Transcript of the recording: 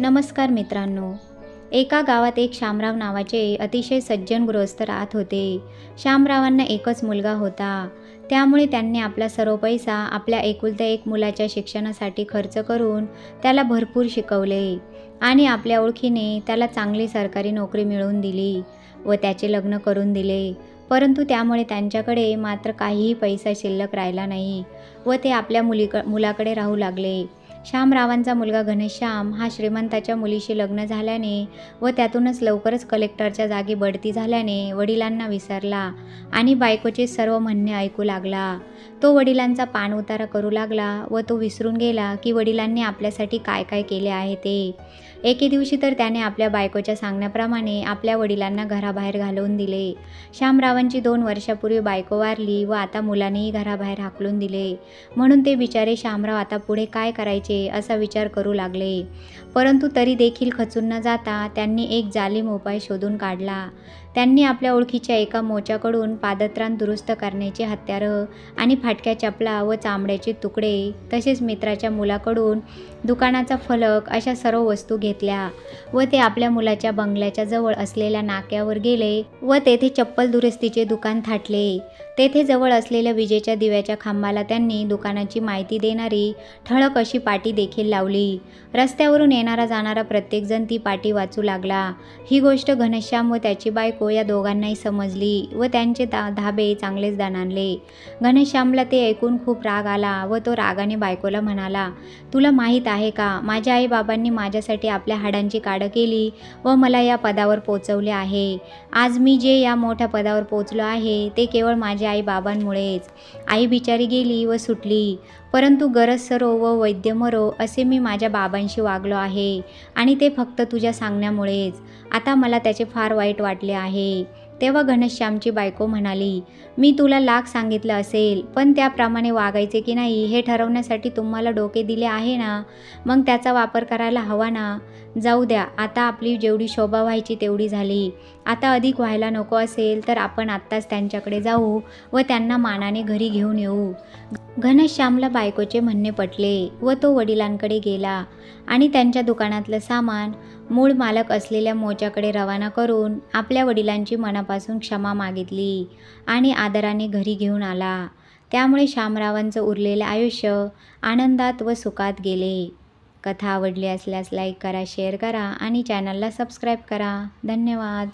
नमस्कार मित्रांनो. एका गावात एक शामराव नावाचे अतिशय सज्जन गृहस्थ राहत होते. शामरावांना एकच मुलगा होता. त्यामुळे त्यांनी आपला सर्व पैसा आपल्या एकुलत्या एक मुलाच्या शिक्षणासाठी खर्च करून त्याला भरपूर शिकवले आणि आपल्या ओळखीने त्याला चांगली सरकारी नोकरी मिळवून दिली व त्याचे लग्न करून दिले. परंतु त्यामुळे त्यांच्याकडे मात्र काहीही पैसा शिल्लक राहिला नाही व ते आपल्या मुलीक मुलाकडे राहू लागले. श्यामरावांचा मुलगा घनश्याम हा श्रीमंताच्या मुलीशी लग्न झाल्याने व त्यातूनच लवकरच कलेक्टरच्या जागी बढती झाल्याने वडिलांना विसरला आणि बायकोचे सर्व म्हणणे ऐकू लागला. तो वडिलांचा पान उतारा करू लागला व तो विसरून गेला की वडिलांनी आपल्यासाठी काय काय केले आहे ते. एके दिवशी तर त्याने आपल्या बायकोच्या सांगण्याप्रमाणे आपल्या वडिलांना घराबाहेर घालवून दिले. श्यामरावांची दोन वर्षापूर्वी बायको वारली व आता मुलानेही घराबाहेर हाकलून दिले. म्हणून ते बिचारे श्यामराव आता पुढे काय करायचे? असा विचार करू लागले. परंतु तरी देखील खचून न जाता त्यांनी एक जालीम उपाय शोधून काढला. त्यांनी आपल्या ओळखीच्या एका मोच्याकडून पादत्राण दुरुस्त करण्याचे हत्यारं आणि फाटक्या चपला व चामड्याचे तुकडे तसेच मित्राच्या मुलाकडून दुकानाचा फलक अशा सर्व वस्तू घेतल्या व ते आपल्या मुलाच्या बंगल्याच्या जवळ असलेल्या नाक्यावर गेले व तेथे चप्पल दुरुस्तीचे दुकान थाटले. तेथे जवळ असलेल्या विजेच्या दिव्याच्या खांबाला त्यांनी दुकानाची माहिती देणारी ठळक अशी पाटी देखील लावली. रस्त्यावरून येणारा जाणारा प्रत्येकजण ती पाटी वाचू लागला. ही गोष्ट घनश्याम व त्याची बायको या दोघांनाही समजली व त्यांचे दा धाबे चांगलेच दणाणले. घनश्यामला ते ऐकून खूप राग आला व तो रागाने बायकोला म्हणाला तुला माहीत आहे का? माझ्या आईबाबांनी माझ्यासाठी आपल्या हाडांची काढं केली व मला या पदावर पोचवले आहे. आज मी जे या मोठ्या पदावर पोचलो आहे ते केवळ माझ्या आई बाबांमुळेच आई बिचारी गेली व सुटली. परंतु गरज सरो व वैद्य मरो असे मी माझ्या बाबांशी वागलो आहे आणि ते फक्त तुझ्या सांगण्यामुळेच. आता मला त्याचे फार वाईट वाटले आहे. तेव्हा घनश्यामची बायको म्हणाली मी तुला लाख सांगितलं असेल पण त्याप्रमाणे वागायचे की नाही हे ठरवण्यासाठी तुम्हाला डोके दिले आहे ना? मग त्याचा वापर करायला हवा ना? जाऊ द्या आता आपली जेवढी शोभा व्हायची तेवढी झाली. आता अधिक व्हायला नको असेल तर आपण आत्ताच त्यांच्याकडे जाऊ व त्यांना मानाने घरी घेऊन येऊ. घनश्यामला बायकोचे म्हणणे पटले व तो वडिलांकडे गेला आणि त्यांच्या दुकानातलं सामान मूळ मालक असलेल्या मोच्याकडे रवाना करून आपल्या वडिलांची मनापासून क्षमा मागितली आणि आदराने घरी घेऊन आला. त्यामुळे श्यामरावांचं उरलेलं आयुष्य आनंदात व सुखात गेले. कथा आवडली असल्यास लाईक करा शेअर करा आणि चॅनलला सबस्क्राईब करा. धन्यवाद.